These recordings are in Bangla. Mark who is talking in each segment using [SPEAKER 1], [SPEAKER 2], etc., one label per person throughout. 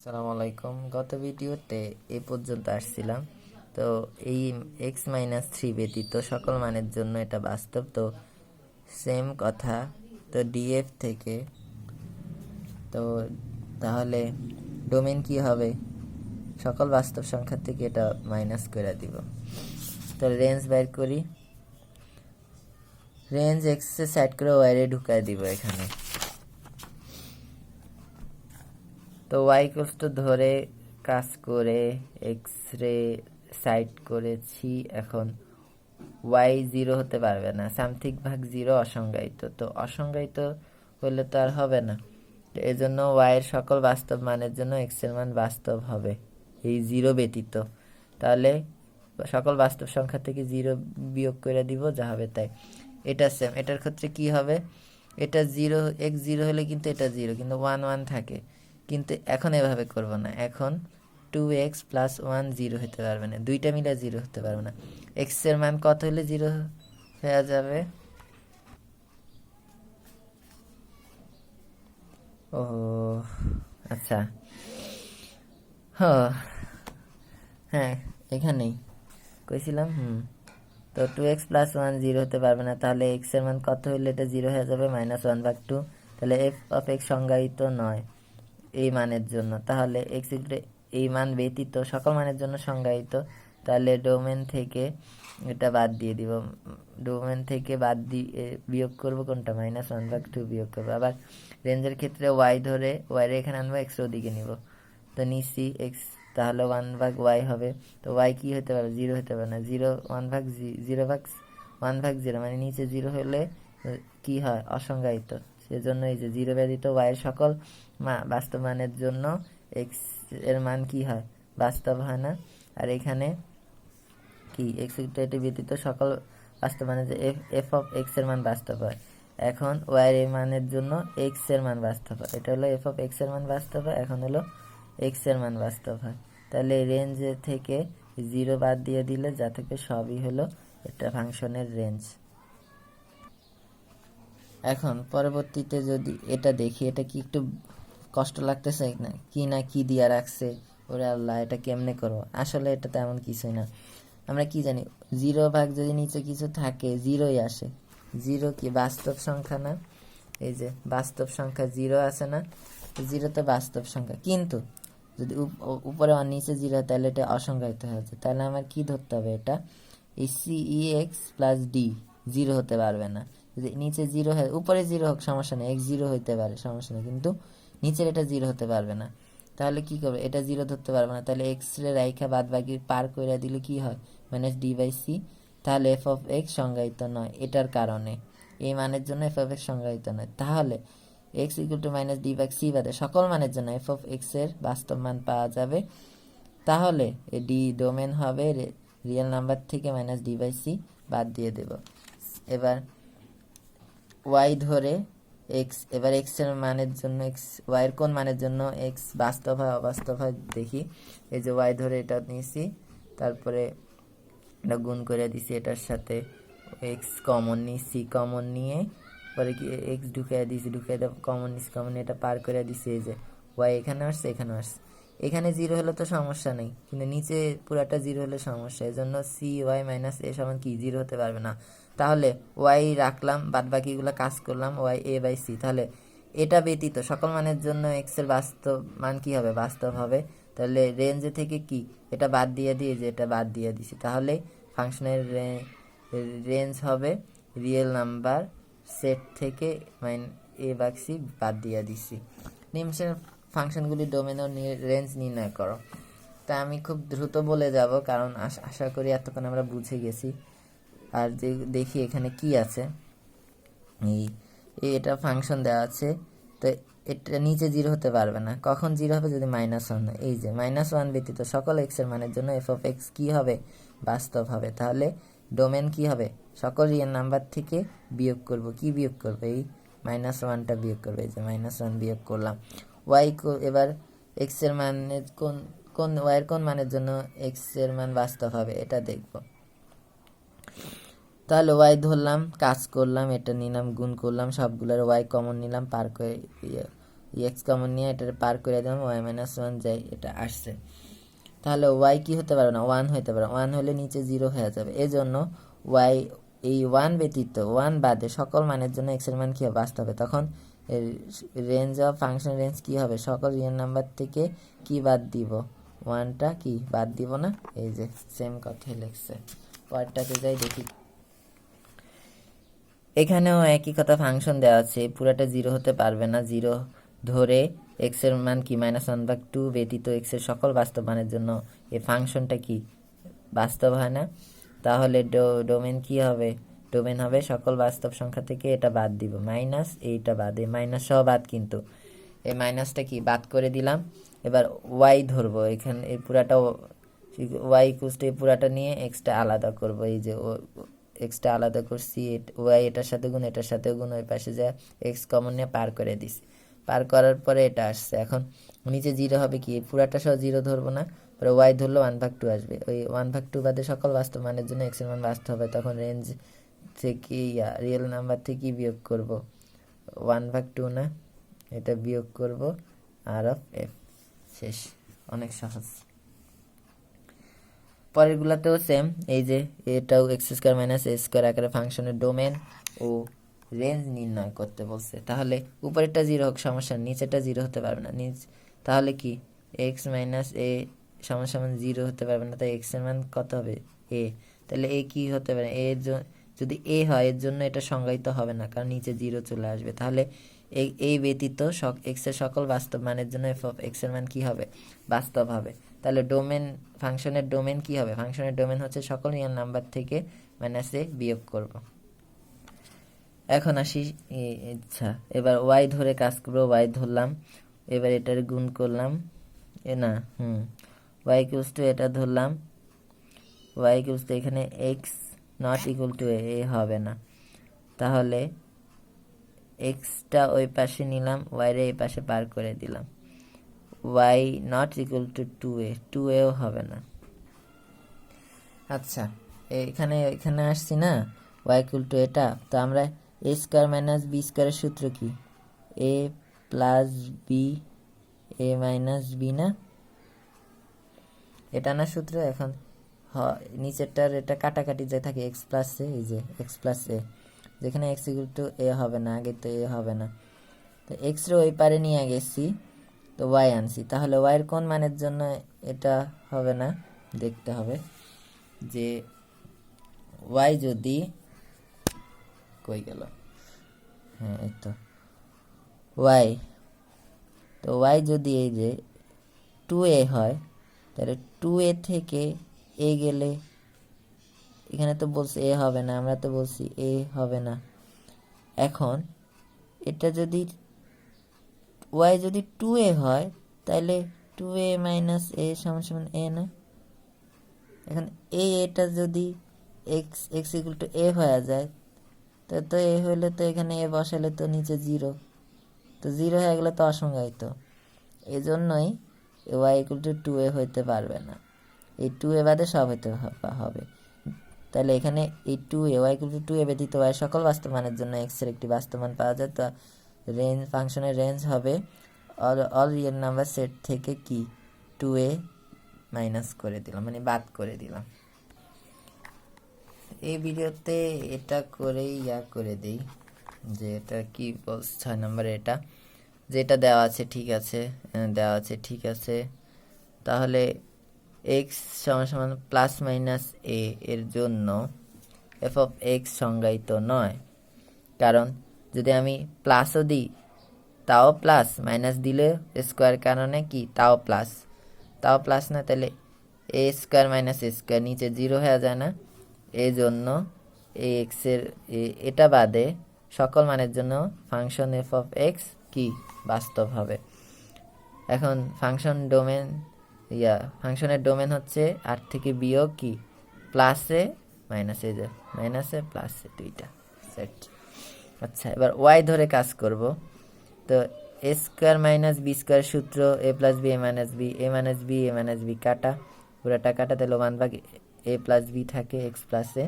[SPEAKER 1] আসসালামু আলাইকুম গত ভিডিওতে এ পর্যন্ত আসছিলাম। তো এই এক্স মাইনাস থ্রি ব্যতীত সকল মানের জন্য এটা বাস্তব। তো সেম কথা। তো ডিএফ থেকে তো তাহলে ডোমেন কি হবে? সকল বাস্তব সংখ্যা থেকে এটা মাইনাস করে দিব। তো রেঞ্জ বের করি। রেঞ্জ এক্সে সাইড করে ওয়াইরে ঢুকাই দিব এখানে। তো ওয়াই তো ধরে কাজ করে এক্স রে সাইড করেছি, এখন ওয়াই জিরো হতে পারবে না। সামথিক ভাগ জিরো অসংজ্ঞায়িত। তো অসংজ্ঞায়িত হলে তো আর হবে না। তো এজন্য ওয়াইয়ের সকল বাস্তব মানের জন্য এক্সের মান বাস্তব হবে। এই জিরো ব্যতীত। তাহলে সকল বাস্তব সংখ্যা থেকে জিরো বিয়োগ করে দিব, যা হবে তাই। এটা সেম এটার ক্ষেত্রে কি হবে? এটা জিরো এক্স জিরো হলে কিন্তু এটা জিরো কিন্তু ওয়ান ওয়ান থাকে। কিন্তু এখন এভাবে করব না। এখন two x plus one zero হতে পারবে না। দুইটা মিলে জিরো হতে পারবে না। এক্সের মান কত হলে জিরো হয়ে যাবে? ও আচ্ছা। হ হ্যাঁ এখানেই। কইছিলাম, হুম। তো two x plus one zero হতে পারবে না। তাহলে এক্সের মান কত হলে এটা জিরো হয়ে যাবে? মাইনাস ওয়ান ভাগ টু তাহলে এফ অফ এক্স সংজ্ঞায়িত নয়। এই মানের জন্য। তাহলে এক্স এই মান ব্যতীত সকল মানের জন্য সংজ্ঞায়িত, তাহলে ডোমেন থেকে এটা বাদ দিয়ে দিব। ডোমেন থেকে বাদ দিয়ে বিয়োগ করব কোনটা? মাইনাস ওয়ান ভাগ টু বিয়োগ করব। আবার রেঞ্জের ক্ষেত্রে ওয়াই ধরে ওয়াইরে এখানে আনব এক্স ওদিকে নিব। তো নিচ্ছি এক্স তাহলে ওয়ান ভাগ ওয়াই হবে। তো ওয়াই কী হতে পারে? জিরো হতে পারে না। জিরো ওয়ান ভাগ জিরো ভাগ ওয়ান ভাগ জিরো মানে নিচে জিরো হলে কি হয়? অসংজ্ঞায়িত। সেজন্য এই যে জিরো ব্যতীত ওয়াইয়ের সকল মা বাস্তব মানের জন্য এক্সের মান কি হয়? বাস্তব হয় না। আর এখানে কি? এক্স এটি ব্যতীত সকল বাস্তব মানে যে এফ এফ অফ এক্সের মান বাস্তব হয়। এখন ওয়াইয়ের এই মানের জন্য এক্সের মান বাস্তব হয়। এটা হলো এফ অফ এক্সের মান বাস্তব হয়, এখন হলো এক্সের মান বাস্তব হয়। তাহলে রেঞ্জ থেকে জিরো বাদ দিয়ে দিলে যা থেকে সবই হলো এটা ফাংশনের রেঞ্জ এখন পরবর্তীতে যদি এটা দেখি, এটা কি একটু কষ্ট লাগতেছে না? কি না কি দিয়া রাখছে? ওরে আল্লাহ, এটা কেমনে করব? আসলে এটা তেমন কিছুই না। আমরা কি জানি? জিরো ভাগ যদি নিচে কিছু থাকে, জিরোই আসে। জিরো কি বাস্তব সংখ্যা না? এই যে বাস্তব সংখ্যা জিরো আছে না? জিরো তো বাস্তব সংখ্যা। কিন্তু যদি উপরে নিচে জিরো তাহলে এটা অসংজ্ঞায়িত হয়েছে তাহলে আমার কি ধরতে হবে এটা? এই সিই এক্স প্লাস ডি জিরো হতে পারবে না। যদি নিচে জিরো হয় উপরে জিরো হোক, সমস্যা নেই। এক্স জিরো হইতে পারে, সমস্যা নেই। কিন্তু নিচের এটা জিরো হতে পারবে না। তাহলে কি করবে? এটা জিরো ধরতে পারবে না। তাহলে এক্স রে রাইখা বাদ বাকি পার করে দিলে কি হয়? মাইনাস ডি বাই সি তাহলে এফ অফ এক্স সংজ্ঞায়িত নয়। এটার কারণে। এই মানের জন্য এফ অফ এক্স সংজ্ঞায়িত নয়। তাহলে x equal to minus d by c বাদে সকল মানের জন্য এফ অফ এক্সের বাস্তব মান পাওয়া যাবে। তাহলে ডি ডোমেন হবে রিয়েল নাম্বার থেকে মাইনাস ডি বাই সি বাদ দিয়ে দেব। এবার ওয়াই ধরে এক্স এবার এক্সের মানের জন্য এক্স ওয়াইয়ের কোন মানের জন্য এক্স বাস্তব হয়, অবাস্তব হয় দেখি। এই যে ওয়াই ধরে এটা নিয়েছি, তারপরে এটা গুণ করে দিছি এটার সাথে এক্স কমন নিয়েছি কমন নিয়ে পরে কি এক্স ঢুকিয়ে দিছি ঢুকিয়ে কমন নিছি কমন এটা পার করে দিছি, এই যে ওয়াই এখানে আসছে এখানে আসছে। এখানে জিরো হলে তো সমস্যা নেই, কিন্তু নিচে পুরাটা জিরো হলে সমস্যা এই জন্য সি ওয়াই মাইনাস এ সমান কি? জিরো হতে পারবে না। তাহলে ওয়াই রাখলাম বাদ বাকিগুলো কাজ করলাম ওয়াই এ বাই সি তাহলে এটা ব্যতীত সকল মানের জন্য এক্সের বাস্তব মান কি হবে? বাস্তব হবে। তাহলে রেঞ্জে থেকে কি? এটা বাদ দিয়ে দিয়ে যে এটা বাদ দিয়ে দিছি। তাহলে ফাংশনের রেঞ্জ হবে রিয়েল নাম্বার সেট থেকে মাইন এ বাক্সি বাদ দিয়ে দিছি। নিমসের ফাংশনগুলি ডোমেন রেঞ্জ নির্ণয় করো। তা আমি খুব দ্রুত বলে যাব, কারণ আশা করি এতক্ষণ আমরা বুঝে গেছি। আর যে, দেখি এখানে কি আছে। এই এটা ফাংশন দেওয়া আছে, তো এটা নিচে জিরো হতে পারবে না। কখন জিরো হবে যদি মাইনাস ওয়ান এই যে, মাইনাস ওয়ান ব্যতীত সকল এক্সের মানের জন্য এফ অফ এক্স কী হবে? বাস্তব হবে। তাহলে ডোমেন কি হবে? সকল রিয়েল নাম্বার থেকে বিয়োগ করব। কি বিয়োগ করবে? এই মাইনাস ওয়ানটা বিয়োগ করবে। এই যে মাইনাস ওয়ান বিয়োগ করলাম। ওয়াই এবার এক্সের মানের কোন কোন ওয়াইয়ের কোন মানের জন্য এক্সের মান বাস্তব হবে এটা দেখব। তাহলে ওয়াই ধরলাম, কাজ করলাম, এটা নিলাম, গুণ করলাম, সবগুলোর ওয়াই কমন নিলাম, পার করে ইয়ে এক্স কমন নিয়ে এটা পার করে দিলাম ওয়াই মাইনাস ওয়ান যাই এটা আসছে। তাহলে ওয়াই কি হতে পারে না? ওয়ান হতে পারে। ওয়ান হলে নিচে জিরো হয়ে যাবে। এই জন্য ওয়াই এই ওয়ান ব্যতীত ওয়ান বাদে সকল মানের জন্য এক্সের মান কী হবে? আসতে হবে। তখন রেঞ্জ অফ ফাংশন রেঞ্জ কি হবে? সকল রিয়েল নাম্বার থেকে কি বাদ দিব? ওয়ানটা কি? বাদ দিব না? এই যে সেম কথাই লিখছে। পরেরটাতে যাই দেখি। এখানেও একই কথা ফাংশন দেওয়া আছে। পুরাটা জিরো হতে পারবে না। জিরো ধরে এক্সের মান কি? মাইনাস ওয়ান ভাগ টু ব্যতীত এক্সের সকল বাস্তব মানের জন্য এই ফাংশনটা কি? বাস্তব হয় না। তাহলে ডোমেন কি হবে? ডোমেন হবে সকল বাস্তব সংখ্যা থেকে এটা বাদ দিব। মাইনাস এইটা বাদ, এই মাইনাস সহ বাদ কিন্তু। এই মাইনাসটা কি? বাদ করে দিলাম। এবার ওয়াই ধরবো এখানে, এই পুরাটা ওয়াই ইকুয়ালস এই পুরাটা নিয়ে এক্সটা আলাদা করব। এই যে এক্সটা আলাদা করছি ওয়াই এটার সাথে গুণ, এটার সাথে গুণ, ওই পাশে যা এক্স কমন নিয়ে পার করে দিছি। পার করার পরে এটা আসছে। এখন নিচে জিরো হবে কি? পুরাটা সহ জিরো ধরবো না। পরে ওয়াই ধরলে ওয়ান ভাগ টু আসবে। ওই ওয়ান ভাগ টু বাদে সকল বাস্তব মানের জন্য এক্সের মান বাস্তব হবে। তখন রেঞ্জ থেকে ইয়া রিয়েল নাম্বার থেকে বিয়োগ করব। ওয়ান ভাগ টু না, এটা বিয়োগ করব আর অফ এফ শেষ, অনেক সহজ। পরেরগুলোতেও সেম এই যে, এটাও x square minus a square আকারে ফাংশনের ডোমেন ও রেঞ্জ নির্ণয় করতে বলছে। তাহলে উপরেরটা জিরো হোক, সমস্যা নিচেটা জিরো হতে পারবে না। নিচ, তাহলে কি? এক্স মাইনাস এ সমান সমান জিরো হতে পারবে না, তাই এক্সের মান কত হবে? এ তাহলে এ কি হতে পারে? এর যদি এ হয়, এর জন্য এটা সংজ্ঞায়িত হবে না, কারণ নিচে জিরো চলে আসবে। তাহলে এই এই ব্যতীত এক্সের সকল বাস্তব মানের জন্য এফ অফ এক্সের মান কি হবে? বাস্তব হবে। তাহলে ডোমেন ফাংশনের ডোমেন কি হবে? ফাংশনের ডোমেন হচ্ছে সকল রিয়েল নাম্বার থেকে মাইনাসে বিয়োগ করব। এখন আসি ইচ্ছা এবার ওয়াই ধরে কাজ করব ওয়াই ধরলাম, এবার এটার গুণ করলাম, এ না, হুম ওয়াই ইকুয়ালস টু এটা ধরলাম ওয়াই ইকুয়ালস টু এখানে x not equal to a হবে না। তাহলে এক্সটা ওই পাশে নিলাম ওয়াইরে এই পাশে পার করে দিলাম। Y not equal to two a two এও হবে না। আচ্ছা এখানে এখানে আসছি না? Y equal to. এটা তো আমরা এ স্কোয়ার মাইনাস বি স্কোয়ারের সূত্র কি? A plus b a minus b না? এটা না সূত্র? এখন নিচেরটার এটা কাটাকাটি যে থাকে এক্স প্লাস এ এই যে এক্স প্লাস এ যেখানে এক্স ইকুয়াল টু এ হবে না, আগে তো এ হবে না। তো এক্সরে ওই পারে নিয়ে গেছি, তো ওয়াই আনছি। তাহলে ওয়াইয়ের কোন মানের জন্য এটা হবে না? দেখতে হবে যে ওয়াই যদি কই গেল? হ্যাঁ এই তো। ওয়াই তো ওয়াই যদি এই যে টু এ হয়, তাহলে টু এ থেকে এ গেলে, এখানে তো বলছে এ হবে না, আমরা তো বলছি এ হবে না। এখন, এটা যদি ওয়াই যদি টু এ হয় তাহলে টু এ মাইনাস এ সমান সমান এ না? এখন এ এটা যদি x x equal to a হয়ে যায়, তো তো এ হইলে তো এখানে এ বসালে তো নিচে জিরো তো জিরো হয়ে গেলে তো অসংজ্ঞায়িত। এই জন্যই y equal to two a হইতে পারবে না। এই টু এ বাদে সব হইতে হবে। তাহলে এখানে এই two a y equal to a ব্যতীত ওয়াই সকল বাস্তবায়নের জন্য এক্সের একটি বাস্তবায়ন পাওয়া যায়। তো রেঞ্জ ফাংশনের রেঞ্জ হবে all all real number set থেকে কি? টু এ মাইনাস করে দিলাম মানে বাদ করে দিলাম। এই ভিডিওতে এটা করেই ইয়া করে দিই যে এটা কি বলছে, ছয় নম্বরে এটা। যেটা দেওয়া আছে ঠিক আছে, দেওয়া আছে ঠিক আছে। তাহলে এক্স সমান সমান প্লাস মাইনাস এ এর জন্য এফ অফ এক্স সংজ্ঞায়িত নয়। কারণ যদি আমি প্লাসও দিই, তাও প্লাস, মাইনাস দিলে স্কোয়ার কারণে কি? তাও প্লাস। তাও প্লাস না, তাহলে a square minus a square নিচে জিরো হয়ে যায় না। এই জন্য এই এক্সের এটা বাদে সকল মানের জন্য ফাংশন এফ অফ এক্স কি? বাস্তব হবে। এখন ফাংশন ডোমেন ইয়া, ফাংশনের ডোমেন হচ্ছে আট থেকে বিয়োগ কি? প্লাসে মাইনাসে যে মাইনাসে প্লাসে দুইটা সেট আচ্ছা এবার ওয়াই ধরে কাজ করব। তো a square minus b square সূত্র a plus b a minus b a minus b a minus b কাটা। পুরাটা কাটা তাহলে ওয়ান ভাগ এ প্লাস বি থাকে এক্স প্লাসে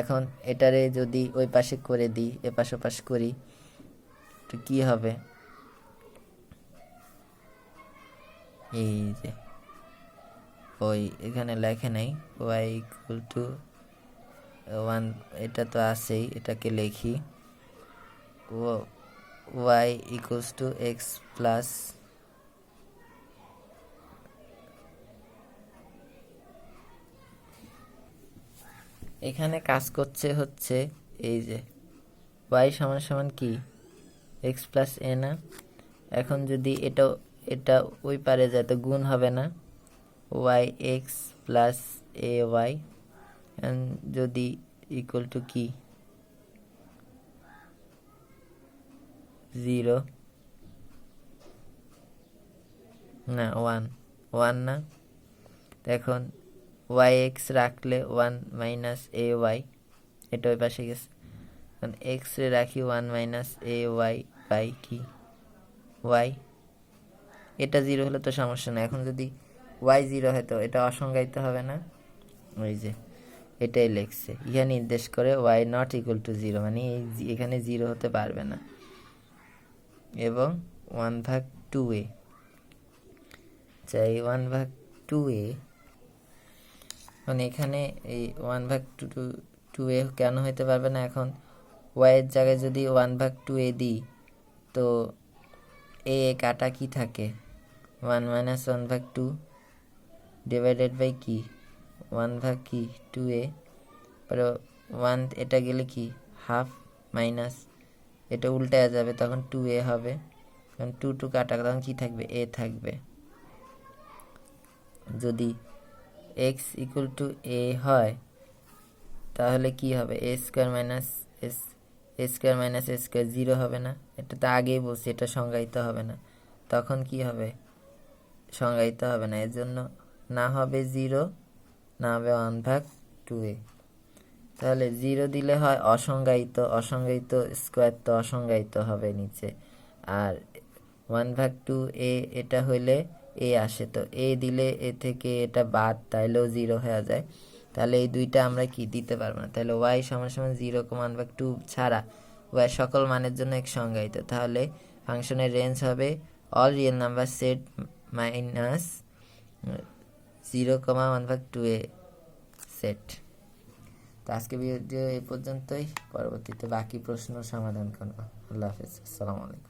[SPEAKER 1] এখন এটারে যদি ওই পাশে করে দিই এ পাশ ওপাশ করি, তো কী হবে? এই যে ওই এখানে লেখে নাই ওয়াই ইকুয়াল টু ওয়ান এটা তো আছেই, এটাকে লিখি। Y equals to x plus এখানে কাজ করছে হচ্ছে এই যে ওয়াই সমান সমান কি? এক্স প্লাস এ না? এখন যদি এটা এটা ওই পারে যায় তো গুণ হবে না। Y x plus a y যদি ইকুয়াল টু কি জিরো না ওয়ান ওয়ান না এখন ওয়াই এক্স রাখলে ওয়ান মাইনাস এ ওয়াই এটা ওই পাশে গেছে, এখন এক্স রে রাখি one minus a y by কি ওয়াই এটা জিরো হলে তো সমস্যা না এখন যদি ওয়াই জিরো হয় তো এটা অসংজ্ঞায়িত হবে না। ওই যে, এটাই লিখছে। ইহা নির্দেশ করে y not equal to zero মানে এই এখানে জিরো হতে পারবে না। এবং ওয়ান ভাগ টু এ চাই ওয়ান ভাগ টু এ মানে এখানে এই ওয়ান ভাগ টু টু টু এ কেন হইতে পারবে না এখন? ওয়াইয়ের জায়গায় যদি ওয়ান ভাগ টু এ দিই, তো এ কাটা কি থাকে? ওয়ান মাইনাস ওয়ান ভাগ টু ডিভাইডেড বাই কি ওয়ান ভাগ কি টু এ পরে ওয়ান এটা গেলে কি? হাফ মাইনাস এটা উল্টায় যাবে, তখন টু এ হবে। তখন টু টু কাটা, তখন কি থাকবে? এ থাকবে। যদি এক্স ইকুয়াল টু এ হয়, তাহলে কি হবে? A square minus s a square minus a square zero হবে না। এটা তো আগেই বলছি, এটা সংজ্ঞায়িত হবে না। তখন কি হবে? সংজ্ঞায়িত হবে না। এর জন্য না হবে জিরো না হবে ওয়ান ভাগ টু এ তাহলে জিরো দিলে হয় অসংজ্ঞায়িত অসংজ্ঞায়িত স্কোয়ার তো অসংজ্ঞায়িত হবে নিচে। আর ওয়ান ভাগ টু এ এটা হইলে এ আসে। তো এ দিলে এ থেকে এটা বাদ, তাইলেও জিরো হয়ে যায়। তাহলে এই দুইটা আমরা কি দিতে পারব না? তাহলে ওয়াই সমান সমান জিরো ওয়ান ভাগ টু ছাড়া ওয়াই সকল মানের জন্য এক সংজ্ঞায়িত তাহলে ফাংশনের রেঞ্জ হবে all real number set minus zero comma one ভাগ টু এ সেট তো আজকে ভিডিও এই পর্যন্তই। পরবর্তীতে বাকি প্রশ্ন সমাধান করব। আল্লাহ হাফিজ। আসসালামু আলাইকুম।